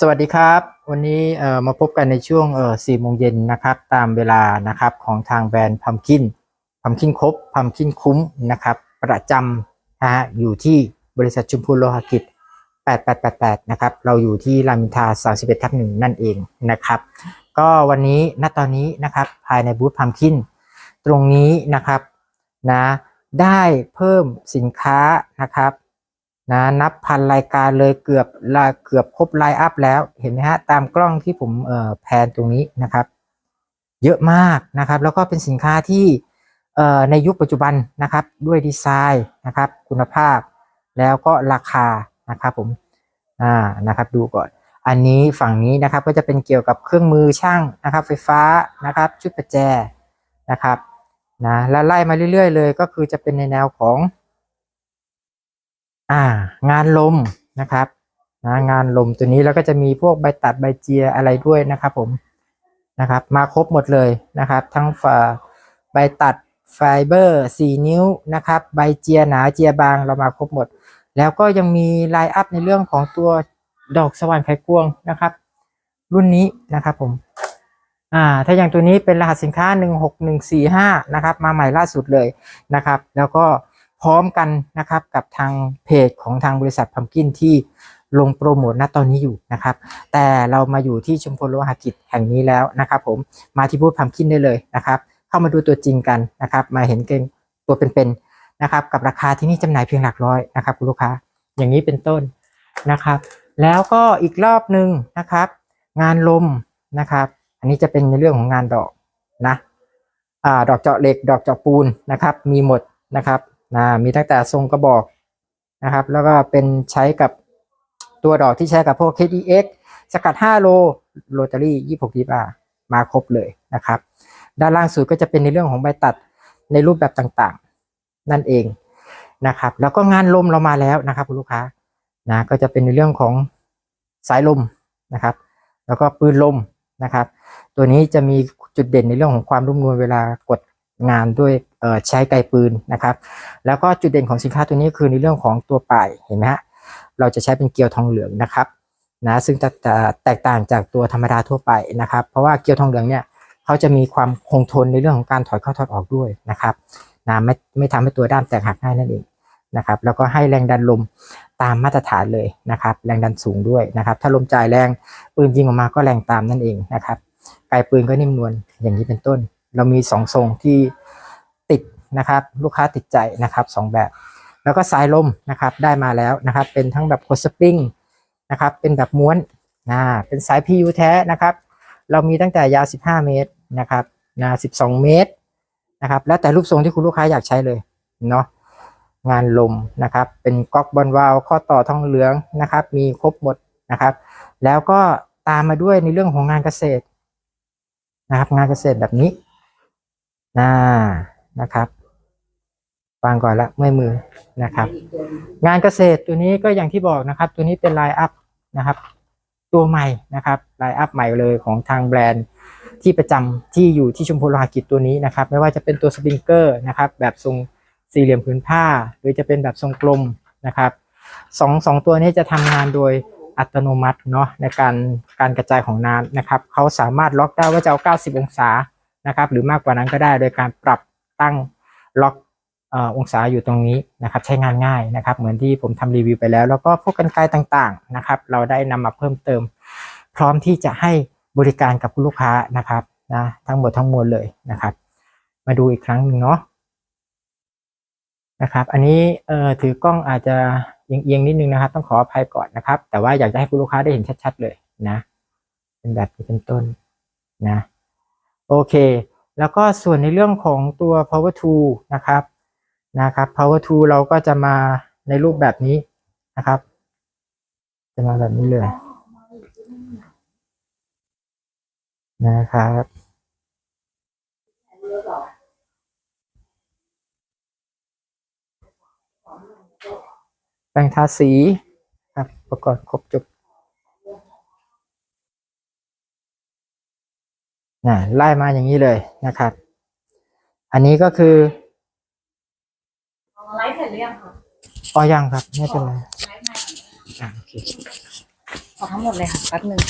สวัสดีครับ วันนี้มาพบกันในช่วงสี่โมงเย็นนะครับ ตามเวลานะครับของทางแบรนด์พัมคินพัมคินครบพัมคินคุ้มนะครับ ประจำนะฮะอยู่ที่บริษัทชุมพูโลหกิจ 8888 นะครับ เราอยู่ที่รามอินทรา31ทับหนึ่งนั่นเองนะครับ ก็วันนี้ณตอนนี้นะครับภายในบูธพัมคินตรงนี้นะครับนะได้เพิ่มสินค้านะครับ นะนับพันรายการเลยเกือบลเกือบครบไลน์อัพแล้วเห็นไหมฮะตามกล้องที่ผมเอ่อแพนตรงนี้นะครับ เยอะมากนะครับ แล้วก็เป็นสินค้าที่เอ่อในยุคปัจจุบันนะครับด้วยดีไซน์นะครับคุณภาพ แล้วก็ราคานะครับผมอ่านะครับดูก่อน อันนี้ฝั่งนี้นะครับก็จะเป็นเกี่ยวกับเครื่องมือช่างนะครับ ไฟฟ้านะครับชุดประแจนะครับนะแล้วไล่มาเรื่อย ๆ เลยก็คือจะเป็นในแนวของ อ่างานลมนะครับนะงานลมตัวนี้แล้วก็จะมีพวกใบตัดใบเจียอะไรด้วยนะครับผมนะครับ มาครบหมดเลยนะครับ ทั้งฝาใบตัดไฟเบอร์4นิ้วนะครับใบเจียหนาเจียบางเรามาครบหมด แล้วก็ยังมีไลน์อัพในเรื่องของตัวดอกสว่านไขควงนะครับ รุ่นนี้นะครับผมอ่าถ้าอย่างตัวนี้เป็นรหัสสินค้า 16145 นะครับ มาใหม่ล่าสุดเลยนะครับ แล้วก็ พร้อมกันนะครับกับทางเพจของทางบริษัทพัมกินที่ลงโปรโมทณตอนนี้อยู่นะครับ แต่เรามาอยู่ที่ชุมพลโลหะกิจแห่งนี้แล้วนะครับผมมาที่บูธพัมกินได้เลยนะครับ เข้ามาดูตัวจริงกันนะครับ มาเห็นเกงตัวเป็นๆนะครับ กับราคาที่นี่จำหน่ายเพียงหลักร้อยนะครับคุณลูกค้าอย่างนี้เป็นต้นนะครับ แล้วก็อีกรอบหนึ่งนะครับ งานลมนะครับ อันนี้จะเป็นในเรื่องของงานดอกนะอ่าดอกเจาะเหล็ก ดอกเจาะปูนนะครับ มีหมดนะครับ นะมีตั้งแต่ทรงกระบอกนะครับ แล้วก็เป็นใช้กับตัวดอกที่ใช้กับพวก KDX สกัด 5 โลโรตารี่ 26 25มาครบเลยนะครับ ด้านล่างสุดก็จะเป็นในเรื่องของใบตัดในรูปแบบต่างๆ นั่นเองนะครับ แล้วก็งานลมเรามาแล้วนะครับคุณลูกค้านะก็จะเป็นในเรื่องของสายลมนะครับ แล้วก็ปืนลมนะครับ ตัวนี้จะมีจุดเด่นในเรื่องของความรุ่มนวลเวลากด งานด้วยใช้ไกปืนนะครับ แล้วก็จุดเด่นของสินค้าตัวนี้คือในเรื่องของตัวปลายเห็นไหมฮะเราจะใช้เป็นเกลียวทองเหลืองนะครับนะซึ่งจะจะแตกต่างจากตัวธรรมดาทั่วไปนะครับ เพราะว่าเกลียวทองเหลืองเนี่ยเขาจะมีความคงทนในเรื่องของการถอยเข้าถอดออกด้วยนะครับนะไม่ไม่ทำให้ตัวด้ามแตกหักง่ายนั่นเองนะครับแล้วก็ให้แรงดันลมตามมาตรฐานเลยนะครับ แรงดันสูงด้วยนะครับ ถ้าลมจ่ายแรงปืนยิงออกมาก็แรงตามนั่นเองนะครับไกลปืนก็นิ่มนวลอย่างนี้เป็นต้น เรามีสองทรงที่ติดนะครับ ลูกค้าติดใจนะครับสองแบบ แล้วก็สายลมนะครับได้มาแล้วนะครับ เป็นทั้งแบบโคสปริงนะครับ เป็นแบบม้วนนะเป็นสาย PU แท้นะครับ เรามีตั้งแต่ยาว 15 เมตรนะครับนะ12 เมตรนะครับ แล้วแต่รูปทรงที่คุณลูกค้าอยากใช้เลยเนาะงานลมนะครับ เป็นก๊อกบอลวาลข้อต่อทองเหลืองนะครับ มีครบหมดนะครับ แล้วก็ตามมาด้วยในเรื่องของงานเกษตรนะครับ งานเกษตรแบบนี้ นะนะครับวางก่อนละเมื่อยมือนะครับ งานเกษตรตัวนี้ก็อย่างที่บอกนะครับ ตัวนี้เป็นไลน์อัพนะครับ ตัวใหม่นะครับไลน์อัพใหม่เลยของทางแบรนด์ที่ประจำที่อยู่ที่ชุมพลโลหกิจตัวนี้นะครับ ไม่ว่าจะเป็นตัวสปริงเกอร์นะครับ แบบทรงสี่เหลี่ยมผืนผ้า หรือจะเป็นแบบทรงกลมนะครับสองสองตัวนี้จะทำงานโดยอัตโนมัติเนาะในการการกระจายของน้ำนะครับเขาสามารถล็อกได้ว่าจะเอา 90 องศา นะครับหรือมากกว่านั้นก็ได้โดยการปรับตั้งล็อกองศาอยู่ตรงนี้นะครับใช้งานง่ายนะครับ เหมือนที่ผมทำรีวิวไปแล้ว แล้วก็พวกกันไกรต่างๆนะครับ เราได้นำมาเพิ่มเติม พร้อมที่จะให้บริการกับลูกค้านะครับนะทั้งหมดทั้งมวลเลยนะครับ มาดูอีกครั้งหนึ่งเนาะนะครับ อันนี้เอ่อถือกล้องอาจจะเอียงๆนิดนึงนะครับ ต้องขออภัยก่อนนะครับ แต่ว่าอยากจะให้คุณลูกค้าได้เห็นชัด ๆ เลยนะ เป็นแบบนี้เป็นต้นนะ โอเค แล้วก็ส่วนในเรื่องของตัว power tool นะครับนะครับ power tool เราก็จะมาในรูปแบบนี้นะครับ จะมาแบบนี้เลยนะครับแปรงทาสีครับประกอบครบจบ นะไล่มาอย่างนี้เลยนะครับ อันนี้ก็คือไลฟ์เสร็จหรือยังคะอ๋อยังครับไม่เป็นไรไลฟ์มาอะโอเคขอทั้งหมดเลยค่ะแป๊บหนึ่ง